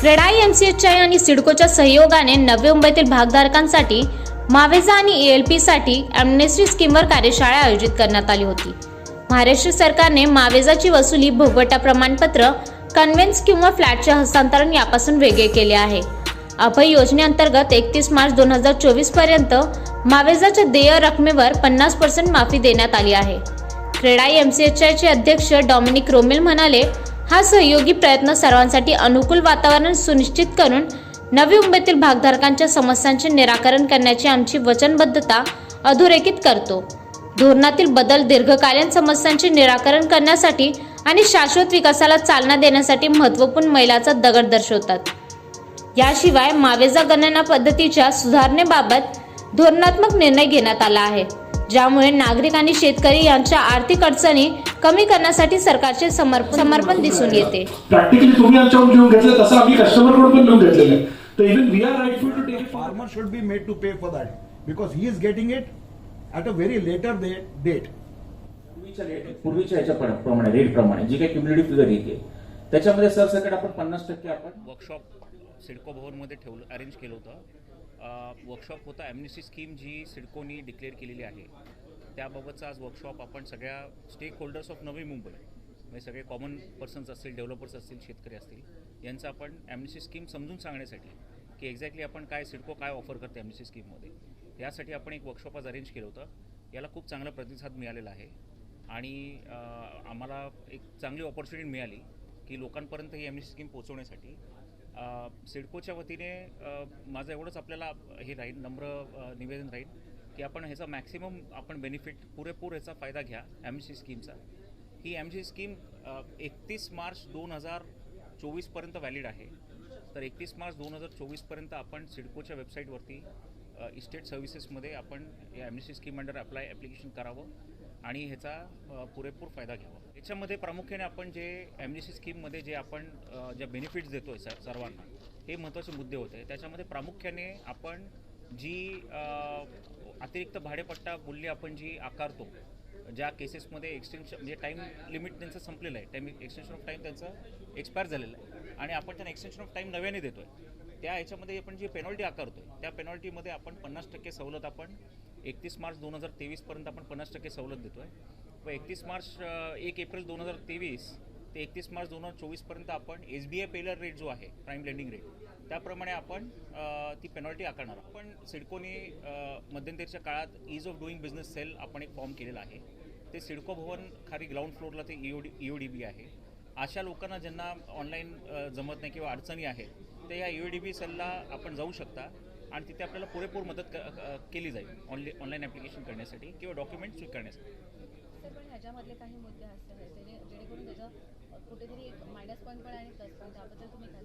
CREDAI I आणि सिडकोच्या सहयोगाने नवी मुंबईतील भागधारकांसाठी मावेजा आणि ए एल पीसाठी अमनेस्टी स्कीमवर कार्यशाळा आयोजित करण्यात आली होती. महाराष्ट्र सरकारने मावेजाची वसुली भोगवटा प्रमाणपत्र कन्व्हेन्स किंवा फ्लॅटचे हस्तांतरण यापासून वेगळे केले आहे. अभय योजनेअंतर्गत एकतीस मार्च दोन हजार चोवीसपर्यंत मावेजाच्या देय रकमेवर पन्नास पर्सेंट माफी देण्यात आली आहे. क्रेडाई एमसीएचआयचे अध्यक्ष डॉमिनिक रोमेल म्हणाले हा सहयोगी प्रयत्न सर्वांसाठी अनुकूल वातावरण सुनिश्चित करून नवी मुंबईतील भागधारकांच्या समस्यांचे निराकरण करण्याची आमची वचनबद्धता अधोरेखित करतो. धोरणातील बदल दीर्घकालीन समस्यांचे निराकरण करण्यासाठी आणि शाश्वत विकासाला चालना देण्यासाठी महत्त्वपूर्ण मैलाचा दगड दर्शवतात. याशिवाय मावेजा गणना पद्धतीच्या सुधारणेबाबत धोरणात्मक निर्णय घेण्यात आला आहे. ज्यामुळे नागरिक आणि शेतकरी यांच्या आर्थिक अडचणी कमी करण्यासाठी सरकारचे समर्पण समर्पण दिसून येते. प्रॅक्टिकली तुम्ही आमच्याकडून घेऊन घेतलं तसं आम्ही कस्टमरकडून पण घेऊन घेतलेलं आहे. तर even we are rightful to take should be made to pay for that because he is getting it at a very later da- date. पूर्वीच्या ह्याच्या प्र- प्रमाणे रेट प्रमाणे जी काही क्युम्युलेटिव्ह फिगर येते त्याच्यामध्ये सरसकट आपण पन्नास टक्के आपण वर्कशॉप सिडको भवनमध्ये ठेवलं अरेंज केलं होतं. वर्कशॉप होता. ॲमनिस्टी स्कीम जी सिडकोनी डिक्लेअर केलेली आहे. त्याबाबतचा आज वर्कशॉप आपण सगळ्या stake holders of Navi Mumbai म्हणजे सगळे कॉमन पर्सन्स असतील डेव्हलपर्स असतील शेतकरी असतील यांचं आपण ॲमनिस्टी स्कीम समजून सांगण्यासाठी की एक्झॅक्टली आपण काय सिडको काय ऑफर करते ॲम्निस्टी स्कीममध्ये यासाठी आपण एक वर्कशॉप आज अरेंज केलं होतं. याला खूप चांगला प्रतिसाद मिळालेला आहे. आणि आम्हाला एक चांगली ऑपॉर्च्युनिटी मिळाली की लोकांपर्यंत ही एम स्कीम पोहोचवण्यासाठी सिडकोच्या वतीने माझं एवढंच आपल्याला हे राहील नम्र निवेदन राहील की आपण ह्याचा मॅक्सिमम आपण बेनिफिट पुरेपूर ह्याचा फायदा घ्या एम सी स्कीमचा ही एम सी स्कीम एकतीस मार्च दोन हजार चोवीसपर्यंत व्हॅलिड आहे. तर एकतीस मार्च दोन हजार चोवीसपर्यंत आपण सिडकोच्या वेबसाईटवरती इस्टेट सर्व्हिसेसमध्ये आपण या M C scheme under apply application करावं. आणि ह्याचा पुरेपूर फायदा घ्यावा. याच्यामध्ये प्रामुख्याने आपण जे एम सी स्कीममध्ये जे आपण ज्या बेनिफिट्स देतो आहे सर सर्वांना हे महत्त्वाचे मुद्दे होते. त्याच्यामध्ये प्रामुख्याने आपण जी अतिरिक्त भाडेपट्टा मूल्य आपण जी आकारतो ज्या केसेसमध्ये एक्सटेन्शन म्हणजे टाईम लिमिट त्यांचं संपलेलं आहे टाईम एक्सटेन्शन ऑफ टाईम त्यांचं एक्सपायर झालेलं आहे. आणि आपण त्यांना एक्सटेन्शन ऑफ टाईम नव्याने देतो आहे त्या याच्यामध्ये आपण जी पेनॉल्टी आकारतो आहे त्या पेनॉल्टीमध्ये आपण पन्नास टक्के सवलत आपण एकतीस मार्च दोन हजार तेवीसपर्यंत आपण पन्नास टक्के सवलत देतो आहे व एकतीस मार्च एक एप्रिल दोन हजार तेवीस ते एकतीस मार्च दोन हजार चोवीसपर्यंत आपण S B I PLR rate जो आहे प्राईम लेंडिंग रेट त्याप्रमाणे आपण ती पेनॉल्टी आकारणार पण आपण सिडकोने मध्यंतरीच्या काळात ease of doing business cell आपण एक फॉर्म केलेला आहे. ते सिडको भवन खाली ग्राउंड फ्लोअरला ते E O D E D B आहे. अशा लोकांना ज्यांना ऑनलाईन जमत नाही किंवा अडचणी आहेत ते या ई ओ डी बी सेलला आपण जाऊ शकता. आणि तिथे आपल्याला पुरेपूर मदत केली जाईल ऑनली ऑनलाईन ॲप्लिकेशन करण्यासाठी किंवा डॉक्युमेंट स्वीट करण्यासाठी सर पण ह्याच्यामधले काही मुद्दे असे आहेत जेणे जेणेकरून त्याचं कुठेतरी एक मायनस पॉईंट पण आणि प्लस पॉईंट त्याबद्दल तुम्ही काय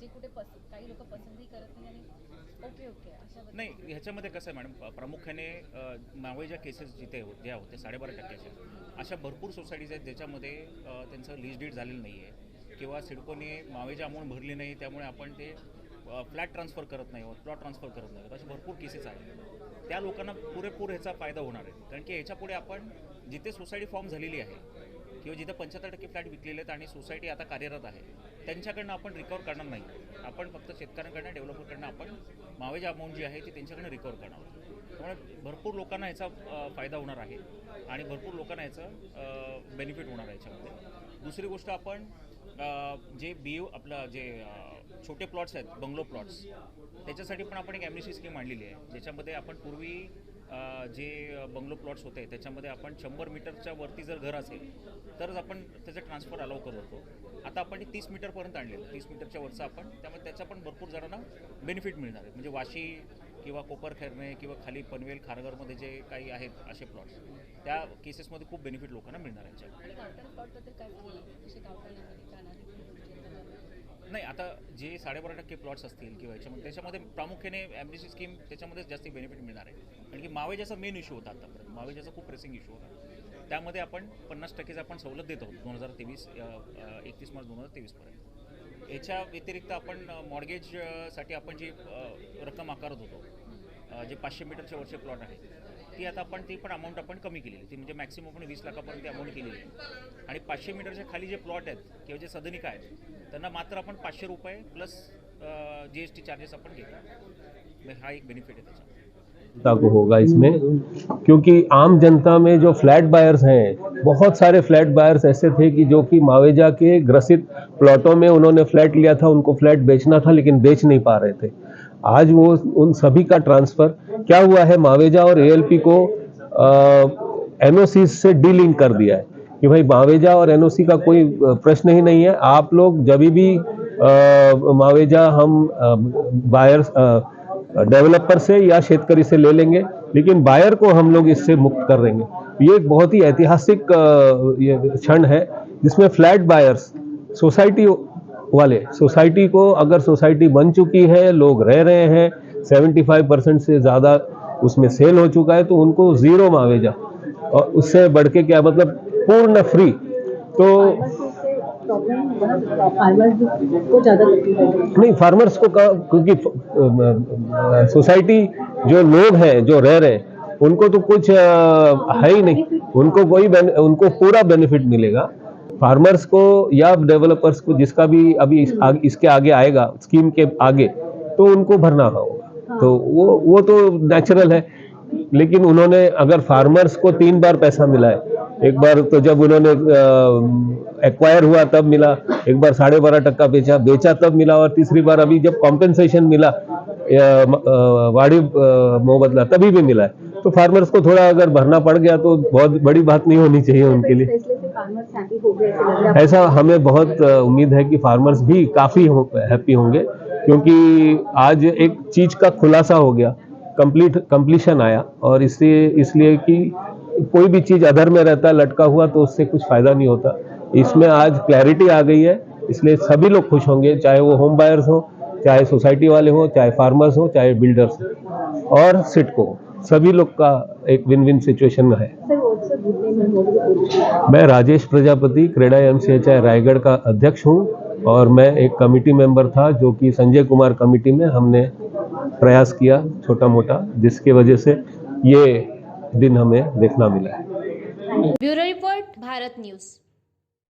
जे कुठे पस काही लोक पसंतही करत नाही आणि ओके ओके अशाबद्दल नाही ह्याच्यामध्ये कसं आहे मॅडम प्रामुख्याने मावळीच्या केसेस जिथे हो ज्या होत्या साडेबारा टक्क्याच्या अशा भरपूर सोसायटीज आहेत ज्याच्यामध्ये त्यांचं लीज डीड झालेलं नाही आहे किंवा सिडकोने मावेची अमाऊंट भरली नाही त्यामुळे आपण ते फ्लॅट ट्रान्सफर करत नाही प्लॉट ट्रान्सफर करत नाही. असे भरपूर केसेस आहेत. त्या लोकांना पुरेपूर ह्याचा फायदा होणार आहे. कारण की ह्याच्यापुढे आपण जिथे सोसायटी फॉर्म झालेली आहे किंवा जिथे पंच्याहत्तर टक्के फ्लॅट विकलेले आहेत आणि सोसायटी आता कार्यरत आहे त्यांच्याकडनं आपण रिकवर करणार नाही. आपण फक्त शेतकऱ्यांकडनं डेव्हलपरकडनं आपण मावेज अमाऊंट जी आहे ती त्यांच्याकडनं रिकवर करणार त्यामुळे भरपूर लोकांना ह्याचा फायदा होणार आहे आणि भरपूर लोकांना ह्याचं बेनिफिट होणार आहे याच्यामध्ये. दुसरी गोष्ट आपण जे बी आपलं जे छोटे प्लॉट्स आहेत बंगलो प्लॉट्स त्याच्यासाठी पण आपण एक ॲम्निस्टी स्कीम आणलेली आहे. ज्याच्यामध्ये आपण पूर्वी जे बंगलो प्लॉट्स होते त्याच्यामध्ये आपण शंभर मीटरच्या वरती जर घर असेल तरच आपण त्याचं ट्रान्सफर अलाव करत होतो आता आपण तीस मीटरपर्यंत आणलेलं तीस मीटरच्या वरचं आपण त्यामुळे त्याचा पण भरपूर जणांना बेनिफिट मिळणार आहे. म्हणजे वाशी किंवा कोपरखेरणे किंवा खाली पनवेल खारघरमध्ये जे काही आहेत असे प्लॉट्स त्या केसेसमध्ये खूप बेनिफिट लोकांना मिळणार आहे नाही आता जे साडेबारा टक्के प्लॉट्स असतील किंवा याच्यामध्ये त्याच्यामध्ये प्रामुख्याने ॲम्निस्टी स्कीम त्याच्यामध्येच जास्त बेनिफिट मिळणार आहे. कारण की मावेजाचा मेन इश्यू होता आतापर्यंत. मावेजाचा खूप प्रेसिंग इश्यू होता. त्यामध्ये आपण पन्नास टक्केचं आपण सवलत देत आहोत दोन हजार तेवीस एकतीस मार्च दोन हजार तेवीसपर्यंत याच्या व्यतिरिक्त आपण मॉर्गेजसाठी आपण जी रक्कम आकारत होतो जे पाचशे मीटरच्या वरचे प्लॉट आहेत ती आता आपण ती पण अमाऊंट आपण कमी केलेली ती म्हणजे मॅक्सिमम आपण वीस लाखापर्यंत अमाऊंट केलेली आहे. आणि पाचशे मीटरच्या खाली जे प्लॉट आहेत किंवा जे सदनिका आहेत त्यांना मात्र आपण पाचशे रुपये plus G S T charges आपण घेतो हा एक बेनिफिट आहे त्याचा. को होगा इसमें क्योंकि आम जनता में जो फ्लैट बायर्स हैं बहुत सारे फ्लैट बायर्स ऐसे थे कि जो कि मावेजा के ग्रसित प्लॉटों में उन्होंने फ्लैट लिया था उनको फ्लैट बेचना था लेकिन बेच नहीं पा रहे थे। आज वो उन सभी का ट्रांसफ़र क्या हुआ है मावेजा और एएलपी को एनओसी से डीलिंक कर दिया है कि भाई मावेजा और एनओसी का कोई प्रश्न ही नहीं है। आप लोग जब भी अ, मावेजा हम आ, बायर्स डेवलपर से या शेतकरी से ले लेंगे लेकिन बायर को हम लोग इससे मुक्त कर देंगे। ये एक बहुत ही ऐतिहासिक ये क्षण है, जिसमें फ्लैट बायर्स, सोसाइटी वाले, सोसाइटी को अगर सोसाइटी बन चुकी है, लोग रह रहे हैं 75 परसेंट से ज़्यादा उसमें सेल हो चुका है तो उनको ज़ीरो मावेजा और उससे बढ़ के क्या मतलब पूर्ण फ्री तो नहीं फार्मर्स को क्योंकि सोसाइटी जो लोग हैं, जो रह रहे हैं उनको तो कुछ अ, है ही नहीं। उनको कोई उनको पूरा बेनिफिट मिलेगा। फार्मर्स को या डेवलपर्स को जिसका भी अभी इस, आग, इसके आगे आएगा स्कीम के आगे तो उनको भरना होगा। तो वो वो तो नेचुरल है। लेकिन उन्होंने अगर फार्मर्स को तीन बार पैसा मिला है एक बार तो जब उन्होंने एक्वायर हुआ तब मिला एक बार साढ़े बारह टक्का बेचा बेचा तब मिला और तीसरी बार अभी जब कॉम्पेंसेशन मिला वाड़ी मुबदला तभी भी मिला है। तो फार्मर्स को थोड़ा अगर भरना पड़ गया तो बहुत बड़ी बात नहीं होनी चाहिए उनके लिए। ऐसे है ऐसा हमें बहुत उम्मीद है कि फार्मर्स भी काफ़ी हैप्पी होंगे क्योंकि आज एक चीज़ का खुलासा हो गया कंप्लीट कंप्लीशन आया और इससे इसलिए कि कोई भी चीज़ अधर में रहता लटका हुआ तो उससे कुछ फ़ायदा नहीं होता। इसमें आज क्लैरिटी आ गई है इसलिए सभी लोग खुश होंगे चाहे वो होम बायर्स हो चाहे सोसाइटी वाले हो चाहे फार्मर्स हो चाहे बिल्डर्स हो और सिटको सभी लोग का एक विन विन सिचुएशन है। मैं राजेश प्रजापति, क्रेडा एम रायगढ़ का अध्यक्ष हूँ और मैं एक कमेटी मेंबर था जो कि संजय कुमार कमेटी में हमने प्रयास किया छोटा मोटा जिसके वजह से ये दिन हमें देखना मिला है। Bureau report, Bharat news.